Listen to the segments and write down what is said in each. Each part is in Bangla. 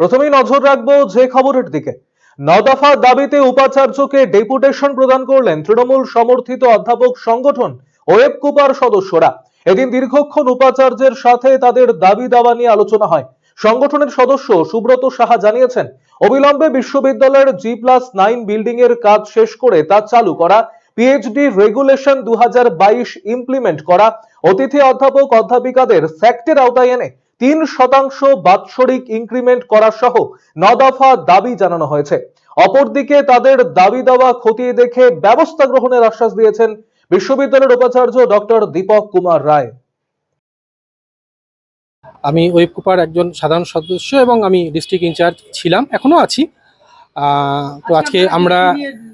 প্রথমেই নজর রাখব যে খবরের দিকে। নদফা দাবিতে উপাচার্যকে ডেপুটেশন প্রদান করলেন তৃণমূল সমর্থিত অধ্যাপক সংগঠন ওয়েব কুপার সদস্যরা। এদিন দীর্ঘক্ষণ উপাচার্যের সাথে তাদের দাবি দাওয়া নিয়ে আলোচনা হয়। সংগঠনের সদস্য সুব্রত সাহা জানিয়েছেন, অবিলম্বে বিশ্ববিদ্যালয়ের জি প্লাস নাইন বিল্ডিং এর কাজ শেষ করে তা চালু করা, পিএইচডি রেগুলেশন দু হাজার বাইশ ইমপ্লিমেন্ট করা, অতিথি অধ্যাপক অধ্যাপিকাদের ফ্যাক্টের আওতায় এনে তিন শতাংশ বাৎসরিক ইনক্রিমেন্ট করা সহ ন দফা দাবি জানানো হয়েছে। অপরদিকে তাদের দাবি দেওয়া খতিয়ে দেখে ব্যবস্থা গ্রহণের আশ্বাস দিয়েছেন বিশ্ববিদ্যালয়ের উপাচার্য ডক্টর দীপক কুমার রায়। আমি ওয়েব কুপার একজন সাধারণ সদস্য এবং আমি ডিস্ট্রিক্ট ইনচার্জ ছিলাম এখনও আছি। আহ, তো আজকে আমরা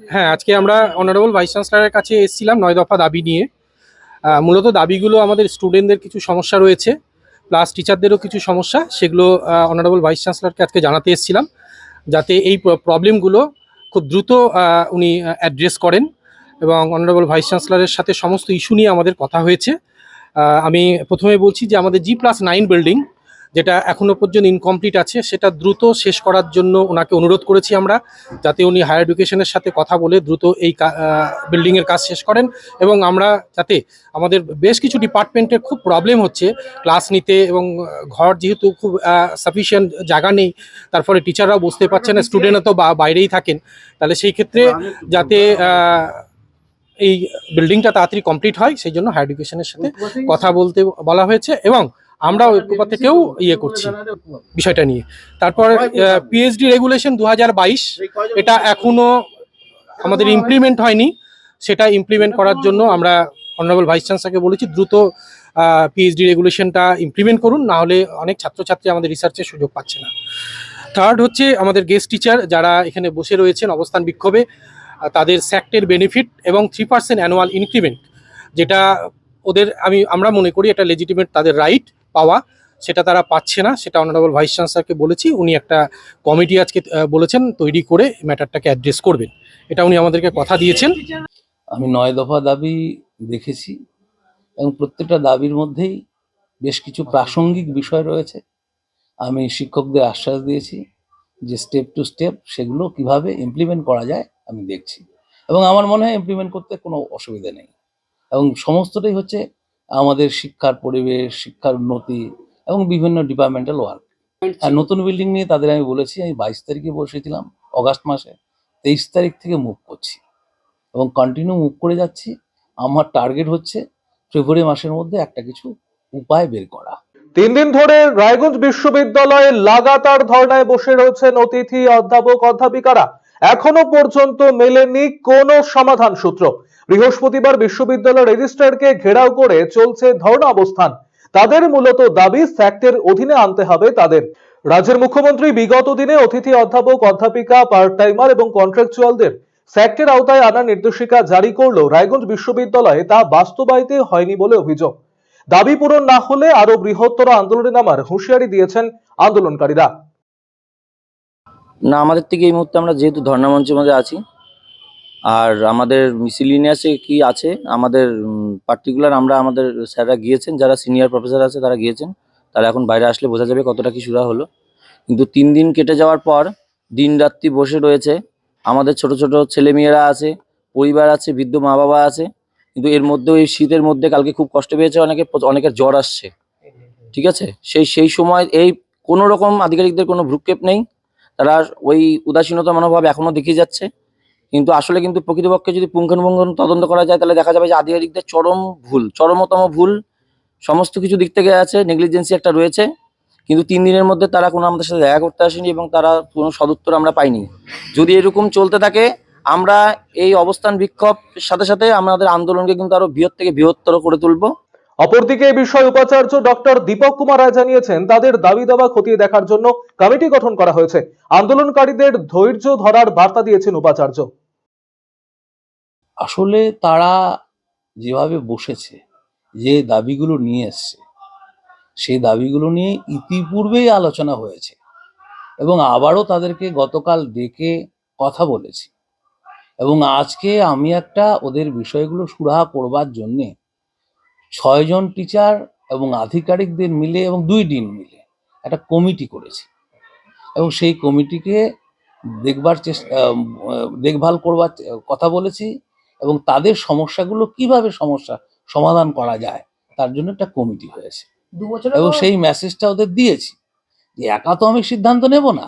হ্যাঁ আজকে আমরা অনারেবল ভাইস চ্যান্সেলরের কাছে এসেছিলাম নয় দফা দাবি নিয়ে। আহ, মূলত দাবিগুলো আমাদের স্টুডেন্টদের কিছু সমস্যা রয়েছে। প্লাস টিচারদেরও কিছু সমস্যা, সেগুলো অনারেবল ভাইস চ্যান্সেলরকে আজকে জানাতে এসেছিলাম, যাতে এই প্রবলেমগুলো খুব দ্রুত উনি অ্যাড্রেস করেন এবং অনারেবল ভাইস চ্যান্সেলরের সাথে সমস্ত ইস্যু নিয়ে আমাদের কথা হয়েছে। আমি প্রথমে বলছি যে আমাদের জি প্লাস নাইন বিল্ডিং যেটা এখনও পর্যন্ত ইনকমপ্লিট আছে সেটা দ্রুত শেষ করার জন্য ওনাকে অনুরোধ করেছি আমরা যাতে উনি হায়ার এডুকেশনের সাথে কথা বলে দ্রুত এই বিল্ডিংয়ের কাজ শেষ করেন এবং আমরা যাতে আমাদের বেশ কিছু ডিপার্টমেন্টের খুব প্রবলেম হচ্ছে ক্লাস নিতে এবং ঘর যেহেতু খুব সাফিসিয়েন্ট জায়গা নেই তার ফলে টিচাররাও বুঝতে পারছেন না স্টুডেন্টরা তো বা- বাইরেই থাকেন তাহলে সেই ক্ষেত্রে যাতে এই বিল্ডিংটা তাড়াতাড়ি কমপ্লিট হয় সেই জন্য হায়ার এডুকেশনের সাথে কথা বলতে বলা হয়েছে এবং আমরা ঐক্যপা থেকেও ইয়ে করছি বিষয়টা নিয়ে। তারপর পিএইচডি রেগুলেশন দু হাজার বাইশ এটা এখনও আমাদের ইমপ্লিমেন্ট হয়নি। সেটা ইমপ্লিমেন্ট করার জন্য আমরা অনারেবল ভাইস চ্যান্সেলরকে বলেছি দ্রুত পিএইচডি রেগুলেশনটা ইমপ্লিমেন্ট করুন না হলে অনেক ছাত্রছাত্রী আমাদের রিসার্চের সুযোগ পাচ্ছে না। থার্ড হচ্ছে আমাদের গেস্ট টিচার যারা এখানে বসে রয়েছেন অবস্থান বিক্ষোভে তাদের স্যাক্টের বেনিফিট এবং থ্রি পার্সেন্ট অ্যানুয়াল ইনক্রিমেন্ট যেটা ওদের আমি আমরা মনে করি এটা লেজিটিমেট তাদের রাইট পাওয়া, সেটা তারা পাচ্ছে না। সেটা অনারেবল ভাইস চ্যান্সেলরকে বলেছি, উনি একটা কমিটি আজকে বলেছেন, তৈরি করে ম্যাটারটাকে অ্যাড্রেস করবেন। এটা উনি আমাদেরকে কথা দিয়েছেন। আমি নয় দফা দাবি দেখেছি এবং প্রত্যেকটা দাবির মধ্যেই বেশ কিছু প্রাসঙ্গিক বিষয় রয়েছে। আমি শিক্ষকদের আশ্বাস দিয়েছি যে স্টেপ টু স্টেপ সেগুলো কীভাবে ইমপ্লিমেন্ট করা যায় আমি দেখছি। এবং আমার মনে হয় ইমপ্লিমেন্ট করতে কোনো অসুবিধা নেই। এবং সমস্তটাই হচ্ছে আমাদের শিক্ষার পরিবেশ, শিক্ষার উন্নতি এবং বিভিন্ন ডিপার্টমেন্টাল ওয়ার্ক আর নতুন বিল্ডিং নিয়ে তাদের আমি বলেছি, আমি বাইশ তারিখে বসেছিলাম, অগাস্ট মাসে। তেইশ তারিখ থেকে মুভ করছি এবং কন্টিনিউ মুভ করে যাচ্ছি। আমার টার্গেট হচ্ছে ফেব্রুয়ারি মাসের মধ্যে একটা কিছু উপায় বের করা। তিন দিন ধরে রায়গঞ্জ বিশ্ববিদ্যালয়ে লাগাতার ধর্নায় বসে রয়েছেন অতিথি অধ্যাপক, অধ্যাপিকারা। এখনও পর্যন্ত মেলেনি কোনো সমাধান সূত্র। বৃহস্পতিবার বিশ্ববিদ্যালয় রেজিস্ট্রারকে ঘেরাও করে চলছে ধর্ণা অবস্থান। তাদের মূলত দাবি ফ্যাক্টের অধীনে আনতে হবে তাদের। রাজ্যের মুখ্যমন্ত্রী বিগত দিনে অতিথি অধ্যাপক, অধ্যাপিকা পার্ট টাইমার এবং কন্ট্রাকচুয়ালদের ফ্যাক্টের আওতায় আনার নির্দেশিকা জারি করলেও রায়গঞ্জ বিশ্ববিদ্যালয়ে তা বাস্তবায়িত হয়নি বলে অভিযোগ। দাবি পূরণ না হলে আরও বৃহত্তর আন্দোলনে নামার হুঁশিয়ারি দিয়েছেন আন্দোলনকারীরা। না, আমাদের থেকে এই মুহূর্তে আমরা যেহেতু ধর্ণা মঞ্চের মধ্যে আছি আর আমাদের মিসিলিনিয়াসে কি আছে? আমাদের পার্টিকুলার আমরা আমাদের স্যাররা গিয়েছেন, যারা সিনিয়র প্রফেসর আছে তারা গিয়েছেন। তারা এখন বাইরে আসলে বোঝা যাবে কতটা কি সুরা হলো। কিন্তু তিন দিন কেটে যাওয়ার পর দিন রাত্রি বসে রয়েছে। আমাদের ছোট ছোট ছেলেমেয়েরা আছে, পরিবার আছে, বৃদ্ধ মা বাবা আছে। কিন্তু এর মধ্যেও এই শীতের মধ্যে কালকে খুব কষ্ট পেয়েছে, অনেকে অনেকের জ্বর আসছে। ঠিক আছে? সেই সেই সময় এই কোনো রকম আধিকারিকদের কোনো ভ্রুক্ষেপ নেই। তারা ওই উদাসীনতা মনোভাব এখনও দেখিয়ে যাচ্ছে। কিন্তু আসলে কিন্তু প্রকৃতপক্ষে যদি পুঙ্খানুপুঙ্খ তদন্ত করা যায়, তাহলে দেখা যাবে যে আধিকারিকদের চরম ভুল, চরমতম ভুল সমস্ত কিছু দিক থেকে আছে নেগলিজেন্সি একটা রয়েছে। কিন্তু তিন দিনের মধ্যে তারা কোনো আমাদের সাথে দেখা করতে আসেনি এবং তারা কোনো সদুত্তর আমরা পাইনি। যদি এরকম চলতে থাকে, আমরা এই অবস্থান বিক্ষোভ সাথে সাথে আমাদের আন্দোলনকে কিন্তু আরও বৃহৎ থেকে বৃহত্তর করে তুলবো। অপরদিকে এই বিষয়ে উপাচার্য ডক্টর দীপক কুমার রায় জানিয়েছেন, তাদের দাবি দাবা খতিয়ে দেখার জন্য কমিটি গঠন করা হয়েছে। আন্দোলনকারীদের ধৈর্য ধরার বার্তা দিয়েছেন উপাচার্য। আসলে তারা যেভাবে বসেছে, যে দাবিগুলো নিয়ে এসছে, সেই দাবিগুলো নিয়ে ইতিপূর্বেই আলোচনা হয়েছে এবং আবারও তাদেরকে গতকাল ডেকে কথা বলেছি। এবং আজকে আমি একটা ওদের বিষয়গুলো সুরাহা করবার জন্যে ছয়জন টিচার এবং আধিকারিকদের মিলে এবং দুই দিন মিলে একটা কমিটি করেছি। এবং সেই কমিটিকে দেখবার চেষ্টা দেখভাল করবার, কথা বলেছি। এবং তাদের সমস্যাগুলো কীভাবে সমস্যা সমাধান করা যায় তার জন্য একটা কমিটি হয়েছে। এবং সেই মেসেজটা ওদের দিয়েছি। যে একা তো আমি সিদ্ধান্ত নেব না।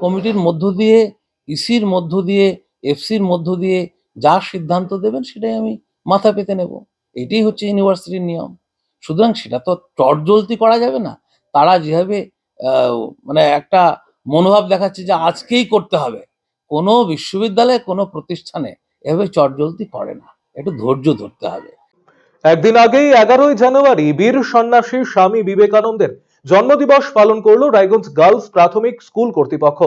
কমিটির মধ্য দিয়ে ইসির মধ্য দিয়ে এফসির মধ্য দিয়ে যা সিদ্ধান্ত দেবেন সেটাই আমি মাথা পেতে নেব। এটাই হচ্ছে ইউনিভার্সিটির নিয়ম। সুতরাং সেটা তো চটজলতি করা যাবে না। তারা যেভাবে আহ, মানে একটা মনোভাব দেখাচ্ছে যে আজকেই করতে হবে। কোনো বিশ্ববিদ্যালয়ে কোনো প্রতিষ্ঠানে এভাবে চটজলতি করে না। একটু ধৈর্য ধরতে হবে। একদিন আগেই এগারোই জানুয়ারি বীর সন্ন্যাসী স্বামী বিবেকানন্দের জন্মদিবস পালন করল রায়গঞ্জ গার্লস প্রাথমিক স্কুল কর্তৃপক্ষ।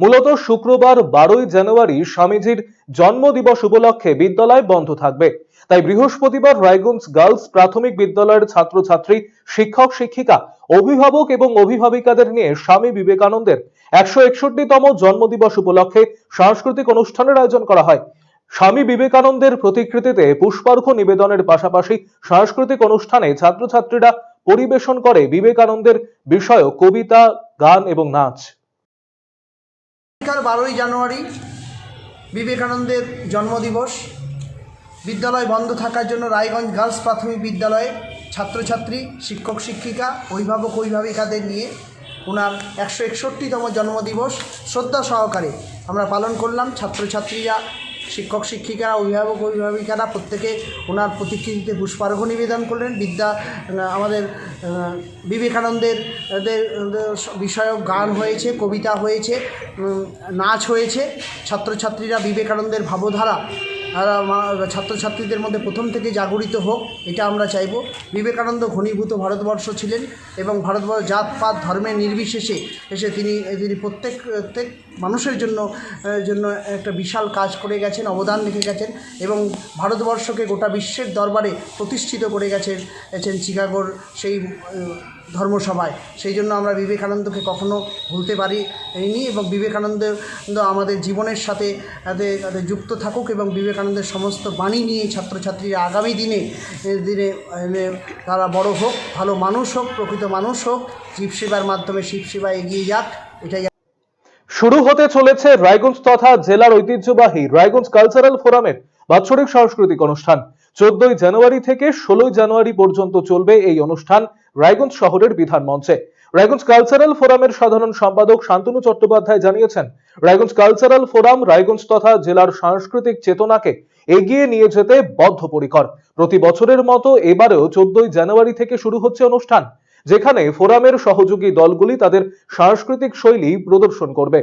মূলত শুক্রবার বারোই জানুয়ারি স্বামীজির জন্মদিবস উপলক্ষে বিদ্যালয় বন্ধ থাকবে। তাই বৃহস্পতিবার রায়গঞ্জ গার্লস প্রাথমিক বিদ্যালয়ের ছাত্রছাত্রী, শিক্ষক, শিক্ষিকা, অভিভাবক এবং অভিভাবিকাদের নিয়ে স্বামী বিবেকানন্দের একশো একষট্টিতম জন্মদিবস উপলক্ষে সাংস্কৃতিক অনুষ্ঠানের আয়োজন করা হয়। স্বামী বিবেকানন্দের প্রতিকৃতিতে পুষ্পার্ঘ নিবেদনের পাশাপাশি সাংস্কৃতিক অনুষ্ঠানে ছাত্রছাত্রীরা পরিবেশন করে বিবেকানন্দের বিষয়ক কবিতা, গান এবং নাচ। বারোই জানুয়ারি বিবেকানন্দের জন্মদিবস। বিদ্যালয় বন্ধ থাকার জন্য রায়গঞ্জ গার্লস প্রাথমিক বিদ্যালয়ে ছাত্রছাত্রী, শিক্ষক, শিক্ষিকা, অভিভাবক, অভিভাবিকাদের নিয়ে ওনার একশো একষট্টিতম জন্মদিবস। শ্রদ্ধা সহকারে আমরা পালন করলাম ছাত্রছাত্রীরা শিক্ষক শিক্ষিকা, অভিভাবক, অভিভাবিকারা প্রত্যেকে ওনার প্রতিকৃতিতে পুষ্পার্ঘ নিবেদন করলেন। বিদ্যা আমাদের বিবেকানন্দের বিষয়ক গান হয়েছে, কবিতা হয়েছে নাচ হয়েছে। ছাত্রছাত্রীরা বিবেকানন্দের ভাবধারা আমা- ছাত্রছাত্রীদের মধ্যে প্রথম থেকে জাগরিত হোক, এটা আমরা চাইব। বিবেকানন্দ ঘনীভূত ভারতবর্ষ ছিলেন এবং ভারতবর্ষ জাতপাত, ধর্মের নির্বিশেষে এসে তিনি তিনি প্রত্যেক প্রত্যেক মানুষের জন্য জন্য একটা বিশাল কাজ করে গেছেন, অবদান রেখে গেছেন এবং ভারতবর্ষকে গোটা বিশ্বের দরবারে প্রতিষ্ঠিত করে গেছেন চিকাগোর সেই ধর্মসভায়। সেই জন্য আমরা বিবেকানন্দকে কখনো ভুলতে পারি নি এবং বিবেকানন্দ আমাদের জীবনের সাথে তাদের যুক্ত থাকুক এবং বিবেকানন্দের সমস্ত বাণী নিয়ে ছাত্রছাত্রীরা আগামী দিনে দিনে তারা বড় হোক, ভালো মানুষ হোক, প্রকৃত মানুষ হোক, জীব সেবার মাধ্যমে শিব সেবা এগিয়ে যাক, এটাই শুরু হতে চলেছে রায়গঞ্জ তথা জেলার ঐতিহ্যবাহী রায়গঞ্জ কালচারাল ফোরামের বাৎসরিক সাংস্কৃতিক অনুষ্ঠান। চোদ্দই জানুয়ারি থেকে ষোলোই জানুয়ারি পর্যন্ত চলবে এই অনুষ্ঠান রায়গঞ্জ শহরের বিধান মঞ্চে। রায়গঞ্জ কালচারাল ফোরামের সাধারণ সম্পাদক শান্তনু চট্টোপাধ্যায় জানিয়েছেন, রায়গঞ্জ কালচারাল ফোরাম রায়গঞ্জ তথা জেলার সাংস্কৃতিক চেতনাকে এগিয়ে নিয়ে যেতে বদ্ধপরিকর। প্রতি বছরের মতো এবারেও চোদ্দই জানুয়ারি থেকে শুরু হচ্ছে অনুষ্ঠান, যেখানে ফোরামের সহযোগী দলগুলি তাদের সাংস্কৃতিক শৈলী প্রদর্শন করবে।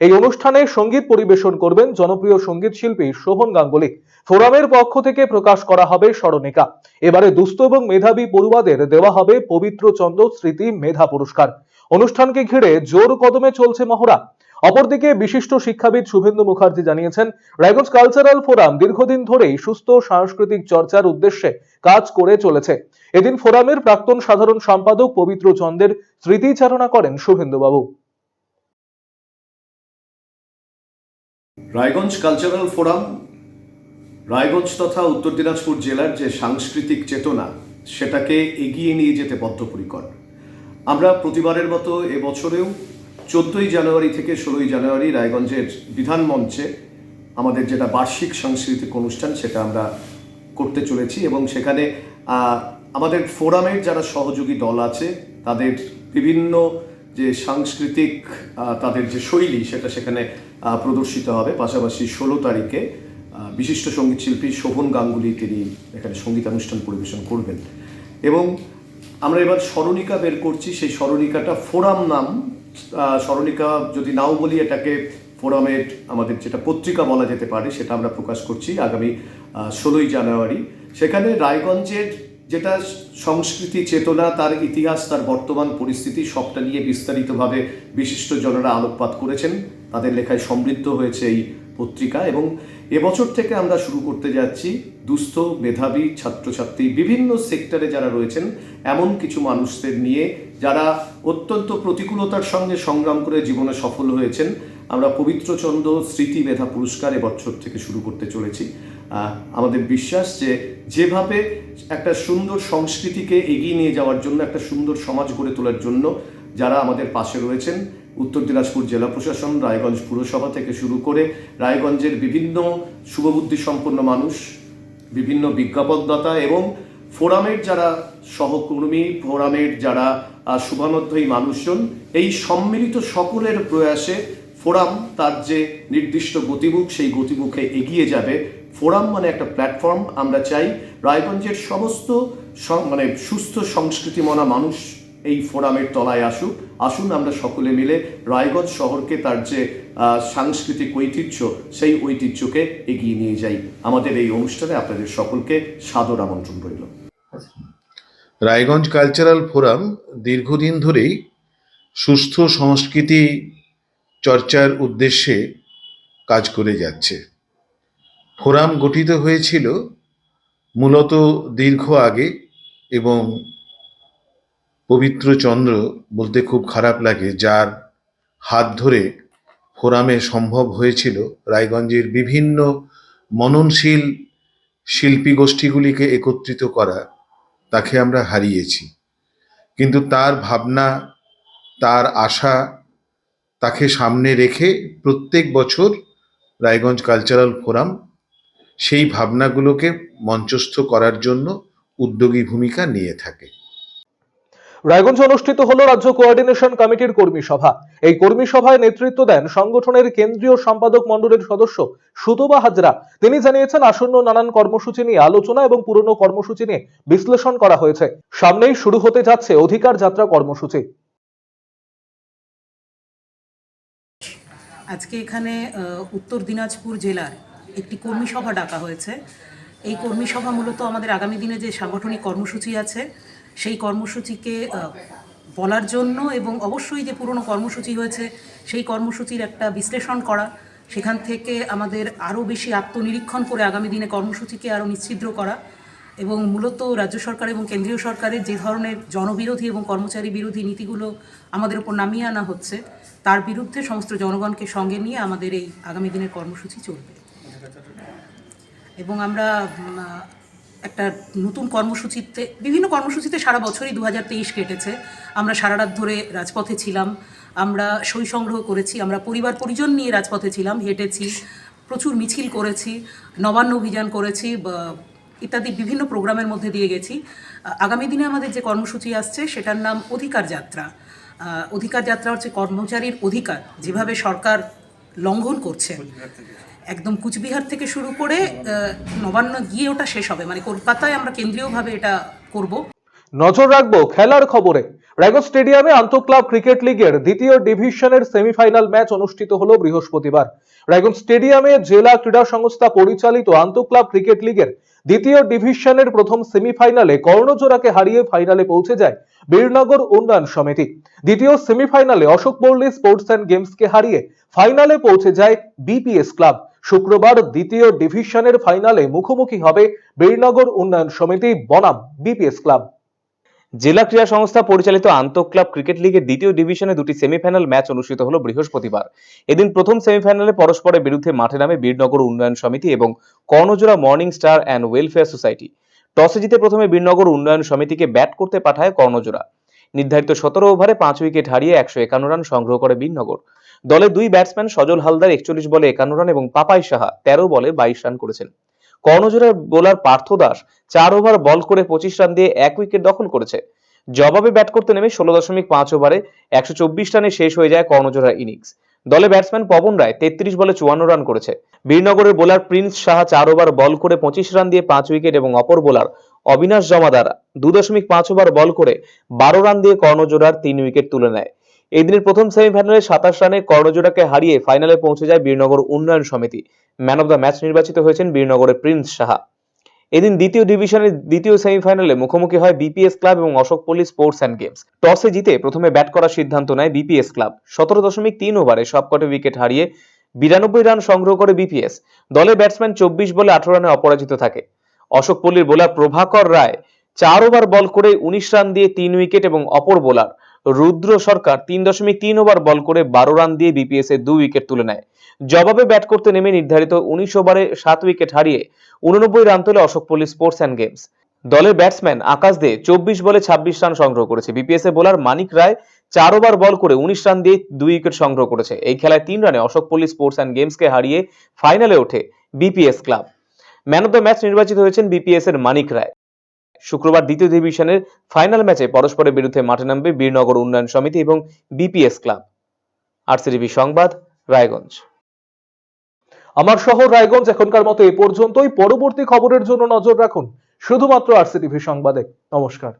এই অনুষ্ঠানে সংগীত পরিবেশন করবেন জনপ্রিয় সংগীত শিল্পী শোভন গাঙ্গুলি। ফোরামের পক্ষ থেকে প্রকাশ করা হবে স্মরণিকা। এবারে দুস্থ এবং মেধাবী পড়ুয়াদের দেওয়া হবে পবিত্র চন্দ্র স্মৃতি মেধা পুরস্কার। অনুষ্ঠানকে ঘিরে জোর কদমে চলছে মহড়া। অপরদিকে বিশিষ্ট শিক্ষাবিদ শুভেন্দু মুখার্জি জানিয়েছেন, রায়গঞ্জ কালচারাল ফোরাম দীর্ঘদিন ধরেই সুস্থ সাংস্কৃতিক চর্চার উদ্দেশ্যে কাজ করে চলেছে। এদিন ফোরামের প্রাক্তন সাধারণ সম্পাদক পবিত্র চন্দ্রের স্মৃতিচারণা করেন শুভেন্দুবাবু। রায়গঞ্জ কালচারাল ফোরাম রায়গঞ্জ তথা উত্তর দিনাজপুর জেলার যে সাংস্কৃতিক চেতনা, সেটাকে এগিয়ে নিয়ে যেতে বদ্ধপরিকর। আমরা প্রতিবারের মতো এবছরেও চোদ্দোই জানুয়ারি থেকে ষোলোই জানুয়ারি রায়গঞ্জের বিধান মঞ্চে আমাদের যেটা বার্ষিক সাংস্কৃতিক অনুষ্ঠান, সেটা আমরা করতে চলেছি এবং সেখানে আমাদের ফোরামের যারা সহযোগী দল আছে, তাদের বিভিন্ন যে সাংস্কৃতিক তাদের যে শৈলী, সেটা সেখানে প্রদর্শিত হবে। পাশাপাশি ষোলো তারিখে বিশিষ্ট সংগীত শিল্পী শোভন গাঙ্গুলি তিনি এখানে সঙ্গীতানুষ্ঠান পরিবেশন করবেন। এবং আমরা এবার স্মরণিকা বের করছি, সেই স্মরণিকাটা ফোরাম নাম। স্মরণিকা যদি নাও বলি, এটাকে ফোরামের আমাদের যেটা পত্রিকা বলা যেতে পারে, সেটা আমরা প্রকাশ করছি আগামী ষোলোই জানুয়ারি। সেখানে রায়গঞ্জের যেটা সংস্কৃতি চেতনা, তার ইতিহাস, তার বর্তমান পরিস্থিতি, সবটা নিয়ে বিস্তারিতভাবে বিশিষ্ট জনেরা আলোকপাত করেছেন। তাদের লেখায় সমৃদ্ধ হয়েছে এই পত্রিকা এবং এবছর থেকে আমরা শুরু করতে যাচ্ছি দুস্থ, মেধাবী, ছাত্রছাত্রী, বিভিন্ন সেক্টরে যারা রয়েছেন, এমন কিছু মানুষদের নিয়ে যারা অত্যন্ত প্রতিকূলতার সঙ্গে সংগ্রাম করে জীবনে সফল হয়েছেন। আমরা পবিত্রচন্দ্র স্মৃতি, মেধা পুরস্কার এবছর থেকে শুরু করতে চলেছি। আমাদের বিশ্বাস যে যেভাবে একটা সুন্দর সংস্কৃতিকে এগিয়ে নিয়ে যাওয়ার জন্য, একটা সুন্দর সমাজ গড়ে তোলার জন্য যারা আমাদের পাশে রয়েছেন উত্তর দিনাজপুর জেলা প্রশাসন, রায়গঞ্জ পুরসভা থেকে শুরু করে রায়গঞ্জের বিভিন্ন শুভবুদ্ধি সম্পন্ন মানুষ, বিভিন্ন বিজ্ঞাপনদাতা এবং ফোরামের যারা সহকর্মী, ফোরামের যারা শুভানুধ্যায়ী মানুষজন, এই সম্মিলিত সকলের প্রয়াসে ফোরাম তার যে নির্দিষ্ট গতিমুখ, সেই গতিমুখে এগিয়ে যাবে। ফোরাম মানে একটা প্ল্যাটফর্ম। আমরা চাই রায়গঞ্জের সমস্ত মানে সুস্থ সংস্কৃতিমনা মানুষ এই ফোরামের তলায় আসুক। আসুন আমরা সকলে মিলে রায়গঞ্জ শহরকে তার যে সাংস্কৃতিক ঐতিহ্য, সেই ঐতিহ্যকে এগিয়ে নিয়ে যাই। আমাদের এই অনুষ্ঠানে আপনাদের সকলকে সাদর আমন্ত্রণ রইল। রায়গঞ্জ কালচারাল ফোরাম দীর্ঘদিন ধরেই সুস্থ সংস্কৃতি চর্চার উদ্দেশ্যে কাজ করে যাচ্ছে। ফোরাম গঠিত হয়েছিল মূলত দীর্ঘ আগে এবং পবিত্র চন্দ্র বলতে খুব খারাপ লাগে, যার হাত ধরে ফোরামে সম্ভব হয়েছিল রায়গঞ্জের বিভিন্ন মননশীল শিল্পী গোষ্ঠীগুলিকে একত্রিত করা, তাকে আমরা হারিয়েছি। কিন্তু তার ভাবনা, তার আশা তাকে সামনে রেখে প্রত্যেক বছর রায়গঞ্জ কালচারাল ফোরাম সেই ভাবনাগুলোকে মঞ্চস্থ করার জন্য উদ্যোগী ভূমিকা নিয়ে থাকে। রায়গঞ্জে অনুষ্ঠিত হল রাজ্য কোঅর্ডিনেশন কমিটির কর্মী সভা। এই কর্মী সভায় নেতৃত্ব দেন সংগঠনের কেন্দ্রীয় সম্পাদক মণ্ডলের সদস্য সুতবা হাজরা। তিনি জানিয়েছেন, আসন্ন নানান কর্মসূচি নিয়ে আলোচনা এবং পুরনো কর্মসূচি নিয়ে বিশ্লেষণ করা হয়েছে। সামনেই শুরু হতে যাচ্ছে অধিকার যাত্রা কর্মসূচি। আজকে এখানে উত্তর দিনাজপুর জেলার একটি কর্মী সভা ডাকা হয়েছে। এই কর্মী সভা মূলত আমাদের আগামী দিনে যে সাংগঠনিক কর্মসূচি আছে সেই কর্মসূচিকে বলার জন্য এবং অবশ্যই যে পুরনো কর্মসূচি হয়েছে, সেই কর্মসূচির একটা বিশ্লেষণ করা, সেখান থেকে আমাদের আরও বেশি আত্মনিরীক্ষণ করে আগামী দিনে কর্মসূচিকে আরও নিশ্চিদ্র করা এবং মূলত রাজ্য সরকার এবং কেন্দ্রীয় সরকারের যে ধরনের জনবিরোধী এবং কর্মচারী বিরোধী নীতিগুলো আমাদের উপর নামিয়ে আনা হচ্ছে, তার বিরুদ্ধে সমস্ত জনগণকে সঙ্গে নিয়ে আমাদের এই আগামী দিনের কর্মসূচি চলবে। এবং আমরা একটা নতুন কর্মসূচিতে, বিভিন্ন কর্মসূচিতে সারা বছরই দু হাজার তেইশ কেটেছে। আমরা সারা রাত ধরে রাজপথে ছিলাম। আমরা সই সংগ্রহ করেছি। আমরা পরিবার পরিজন নিয়ে রাজপথে ছিলাম, হেঁটেছি, প্রচুর মিছিল করেছি, নবান্ন অভিযান করেছি ইত্যাদি বিভিন্ন প্রোগ্রামের মধ্যে দিয়ে গেছি। আগামী দিনে আমাদের যে কর্মসূচি আসছে, সেটার নাম অধিকার যাত্রা। অধিকার যাত্রা হচ্ছে কর্মচারীর অধিকার, যেভাবে সরকার লঙ্ঘন করছে। একদম কুচবিহার থেকে শুরু করে নবান্ন গিয়ে ওটা শেষ হবে। মানে কলকাতায় আমরা কেন্দ্রীয়ভাবে এটা করব। নজর রাখব খেলার খবরে। রায়গঞ্জ স্টেডিয়ামে আন্তঃক্লাব ক্রিকেট লিগের দ্বিতীয় ডিভিশনের সেমিফাইনাল ম্যাচ অনুষ্ঠিত হলো বৃহস্পতিবার। রায়গঞ্জ স্টেডিয়ামে জেলা ক্রীড়া সংস্থা পরিচালিত আন্তঃক্লাব ক্রিকেট লিগের দ্বিতীয় ডিভিশনের প্রথম সেমিফাইনালে কর্ণজোড়াকে হারিয়ে ফাইনালে পৌঁছে যায় বীরনগর উন্নয়ন সমিতি। দ্বিতীয় সেমিফাইনালে অশোক পল্লী স্পোর্টস অ্যান্ড গেমসকে হারিয়ে ফাইনালে পৌঁছে যায় বিপিএস ক্লাব। শুক্রবার দ্বিতীয় ডিভিশনের ফাইনালে মুখোমুখি হবে বীরনগর উন্নয়ন সমিতি বনাম বিপিএস ক্লাব। জেলা ক্রীড়া সংস্থা পরিচালিত আন্তঃক্লাব ক্রিকেট লিগের দ্বিতীয় ডিভিশনে দুটি সেমিফাইনাল ম্যাচ অনুষ্ঠিত হলো বৃহস্পতিবার। এদিন প্রথম সেমিফাইনালে পরস্পরের বিরুদ্ধে মাঠে নামে বীরনগর উন্নয়ন সমিতি এবং Karnajora morning star and welfare society. টসে জিতে প্রথমে বীরনগর উন্নয়ন সমিতিকে ব্যাট করতে পাঠায় কর্ণজোড়া। নির্ধারিত সতেরো ওভারে পাঁচ উইকেট হারিয়ে একশো একান্ন রান সংগ্রহ করে বীরনগর। দলের দুই ব্যাটসম্যান সজল হালদার একচল্লিশ বলে একান্ন রান এবং পাপাই সাহা তেরো বলে বাইশ রান করেছেন। কর্ণজোড়ার বোলার পার্থ দাস চার ওভার বল করে পঁচিশ রান দিয়ে এক উইকেট দখল করেছে। জবাবে ব্যাট করতে নেমে ষোলো দশমিক পাঁচ ওভারে একশো চব্বিশ রানে শেষ হয়ে যায় কর্ণজোড়ার ইনিংস। দলে ব্যাটসম্যান পবন রায় তেত্রিশ বলে চুয়ান্ন রান করেছে। বীরনগরের বোলার প্রিন্স সাহা চার ওভার বল করে পঁচিশ রান দিয়ে পাঁচ উইকেট এবং অপর বোলার অবিনাশ জমাদার দু দশমিক পাঁচ ওভার বল করে বারো রান দিয়ে কর্ণজোড়ার তিন উইকেট তুলে নেয়। এই দিনের প্রথম সেমিফাইনালে সাতাশ রানে কর্ণজোড়াকে হারিয়ে ফাইনালে পৌঁছে যায় বীরনগর উন্নয়ন সমিতি। ম্যান অব দ্য ম্যাচ নির্বাচিত হয়েছেন বীরনগরের প্রিন্স সাহা। এদিন দ্বিতীয় ডিভিশনের দ্বিতীয় সেমিফাইনালে মুখোমুখি হয় বিপিএস ক্লাব এবং অশোকপল্লী স্পোর্টস অ্যান্ড গেমস। টসে জিতে প্রথমে ব্যাট করার সিদ্ধান্ত নেয় বিপিএস ক্লাব। সতেরো দশমিক তিন ওভারে সবকটি উইকেট হারিয়ে বিরানব্বই রান সংগ্রহ করে বিপিএস। দলের ব্যাটসম্যান চব্বিশ বলে আঠারো রানে অপরাজিত থাকে। অশোকপল্লীর বোলার প্রভাকর রায় চার ওভার বল করে উনিশ রান দিয়ে তিন উইকেট এবং অপর বোলার রুদ্র সরকার তিন দশমিক তিন ওভার বল করে বারো রান দিয়ে বিপিএস এর দুই উইকেট তুলে নেয়। জবাবে ব্যাট করতে নেমে নির্ধারিত উনিশ ওভারে সাত উইকেট হারিয়ে উননব্বই রান তোলে অশোকপল্লী স্পোর্টস অ্যান্ড গেমস। দলের ব্যাটসম্যান আকাশ দে চব্বিশ বলে ছাব্বিশ রান সংগ্রহ করেছে। বিপিএস এর বোলার মানিক রায় চার ওভার বল করে উনিশ রান দিয়ে দুই উইকেট সংগ্রহ করেছে। এই খেলায় তিন রানে অশোকপল্লী স্পোর্টস অ্যান্ড গেমসকে হারিয়ে ফাইনালে ওঠে BPS club. Man of the match নির্বাচিত হয়েছেন বিপিএস এর মানিক রায়। শুক্রবার দ্বিতীয় ডিভিশনের ফাইনাল ম্যাচে পরস্পরের বিরুদ্ধে মাঠে নামবে বীরনগর উন্নয়ন সমিতি এবং বিপিএস ক্লাব আরসিটিভি সংবাদ, রায়গঞ্জ। আমার শহর রায়গঞ্জ এখনকার মতো এ পর্যন্তই। পরবর্তী খবরের জন্য নজর রাখুন শুধুমাত্র আরসিটিভি সংবাদে। নমস্কার।